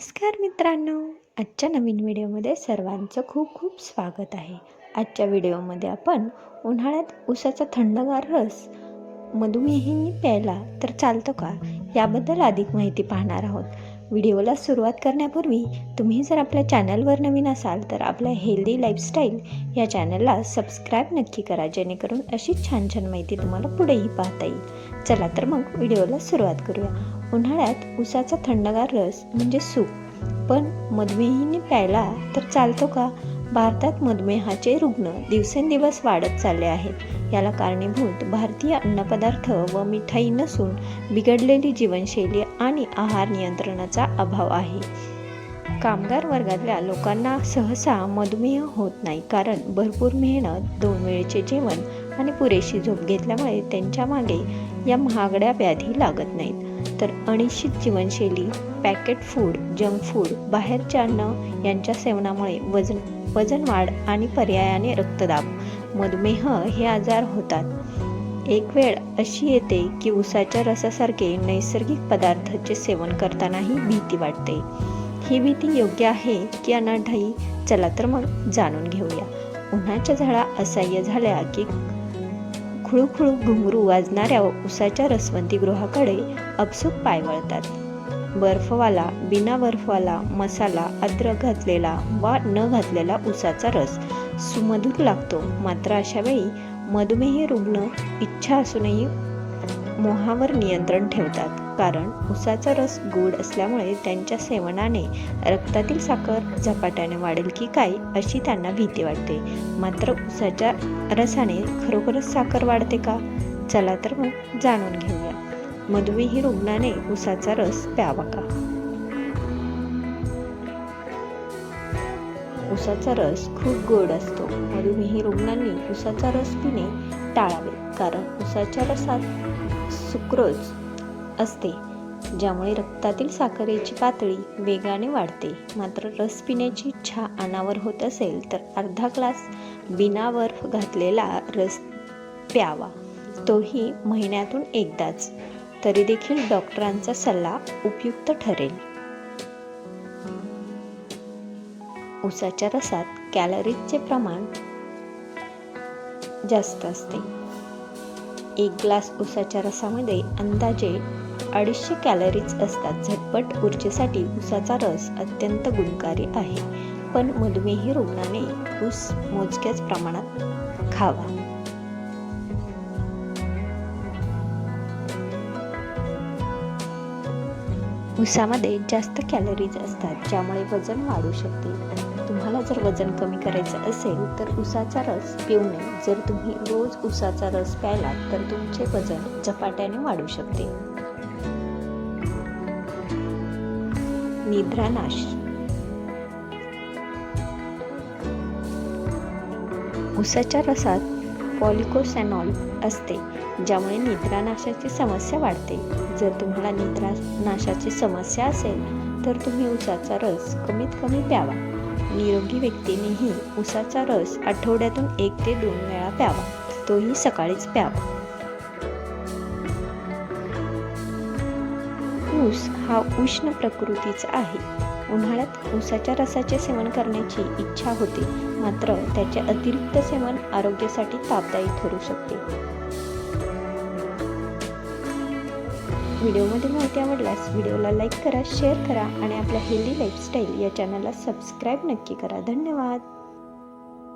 नमस्कार मित्रांनो. आजच्या नवीन व्हिडिओमध्ये सर्वांचं खूप खूप स्वागत आहे. आजच्या व्हिडिओमध्ये आपण उन्हाळ्यात उसाचा थंडगार रस मधुमेहींनी प्यायला तर चालतो का? याबद्दल अधिक माहिती पाहणार आहोत. व्हिडिओला सुरुवात करण्यापूर्वी तुम्ही जर आपल्या चॅनलवर नवीन असाल तर आपल्या हेल्दी लाईफस्टाईल या चॅनलला सबस्क्राईब नक्की करा जेणेकरून अशी छान छान माहिती तुम्हाला पुढेही पाहता येईल. चला तर मग व्हिडिओला सुरुवात करूया. उन्हाळ्यात उसाचा थंडगार रस म्हणजे सूप. पण मधुमेहीने प्यायला तर चालतो का? भारतात मधुमेहाचे रुग्ण दिवसेंदिवस वाढत चालले आहेत. याला कारणीभूत भारतीय अन्नपदार्थ व मिठाई नसून बिघडलेली जीवनशैली आणि आहार नियंत्रणाचा अभाव आहे. कामगार वर्गातल्या लोकांना सहसा मधुमेह होत नाही कारण भरपूर मेहनत दोन वेळेचे जेवण आणि पुरेशी झोप घेतल्यामुळे त्यांच्या मागे या महागड्या व्याधी लागत नाहीत. तर अनिश्चित जीवनशैली पॅकेट फूड जंक फूड बाहेरचे अन्न यांच्या सेवनामुळे वजन वजन वाढ आणि पर्यायाने रक्तदाब मधुमेह हे आजार होतात. एक वेळ अशी येते की उसाच्या रसासारखे नैसर्गिक पदार्थाचे सेवन करतानाही भीती वाटते. ही भीती योग्य आहे की अनाढाई चला तर मग जाणून घेऊया. उन्हाच्या झाडा असह्य झाल्या की खुळूखुळू घुंगरू वाजणाऱ्या उसाच्या रसवंतीगृहाकडे अपसूक पाय वळतात. बर्फवाला बिना बर्फवाला मसाला अद्रक घातलेला वा न घातलेला उसाचा रस सुमधूर लागतो. मात्र अशा वेळी मधुमेही रुग्ण इच्छा असूनही मोहावर नियंत्रण ठेवतात. कारण उसाचा रस गोड असल्यामुळे त्यांच्या सेवनाने रक्तातील साखर झपाट्याने वाढेल की काय अशी त्यांना भीती वाटते. मात्र उसाच्या रसाने खरोखरच साखर वाढते का? चला तर मग जाणून घेऊया. मधुमेही रुग्णाने उसाचा रस प्यावा का? उसाचा रस खूप गोड असतो. मधुमेही रुग्णांनी उसाचा रस पिणे टाळावे. कारण उसाच्या रसात सुक्रोज असते ज्यामुळे रक्तातील साखरेची पातळी वेगाने वाढते. मात्र रस पिण्याची इच्छा अनावर होत असेल तर अर्धा ग्लास बिना बर्फ घातलेला रस प्यावा. तोही महिन्यातून एकदाच. तरी देखील डॉक्टरांचा सल्ला उपयुक्त ठरेल. उसाच्या रसात कॅलरीजचे प्रमाण जास्त असते. एक ग्लास उसाच्या रसामध्ये अंदाजे अडीचशे कॅलरीज असतात. झटपट ऊर्जेसाठी उसाचा रस अत्यंत गुणकारी आहे. पण मधुमेही रुग्णाने ऊस मोजक्याच प्रमाणात खावा. उसामध्ये जास्त कॅलरीज असतात ज्यामुळे वजन वाढू शकते तुम्हाला जर वजन कमी करायचं असेल तर उसाचा रस पिऊ नये. जर तुम्ही रोज उसाचा रस प्यायला तर तुमचे वजन झपाट्याने वाढू शकते. निद्रानाश. उसाच्या रसात पॉलिकोसॅनॉल असते ज्यामुळे निद्रानाशाची समस्या वाढते. जर तुम्हाला निद्रानाशाची समस्या असेल तर तुम्ही उसाचा रस कमीत कमी प्यावा. निरोगी व्यक्तीनेही उसाचा रस आठवड्यातून एक ते दोन वेळा प्यावा. तोही सकाळीच प्यावा. ऊस हा उष्ण प्रकृतीचा आहे. उन्हाळ्यात ऊसाच्या रसाचे सेवन करण्याची इच्छा होते मात्र त्याचे अतिरिक्त सेवन आरोग्यासाठी तापदायी ठरू शकते. व्हिडिओमध्ये माहिती आवडल्यास व्हिडिओला लाईक करा शेअर करा आणि आपल्या हेल्दी लाईफस्टाईल या चॅनलला सबस्क्राईब नक्की करा. धन्यवाद.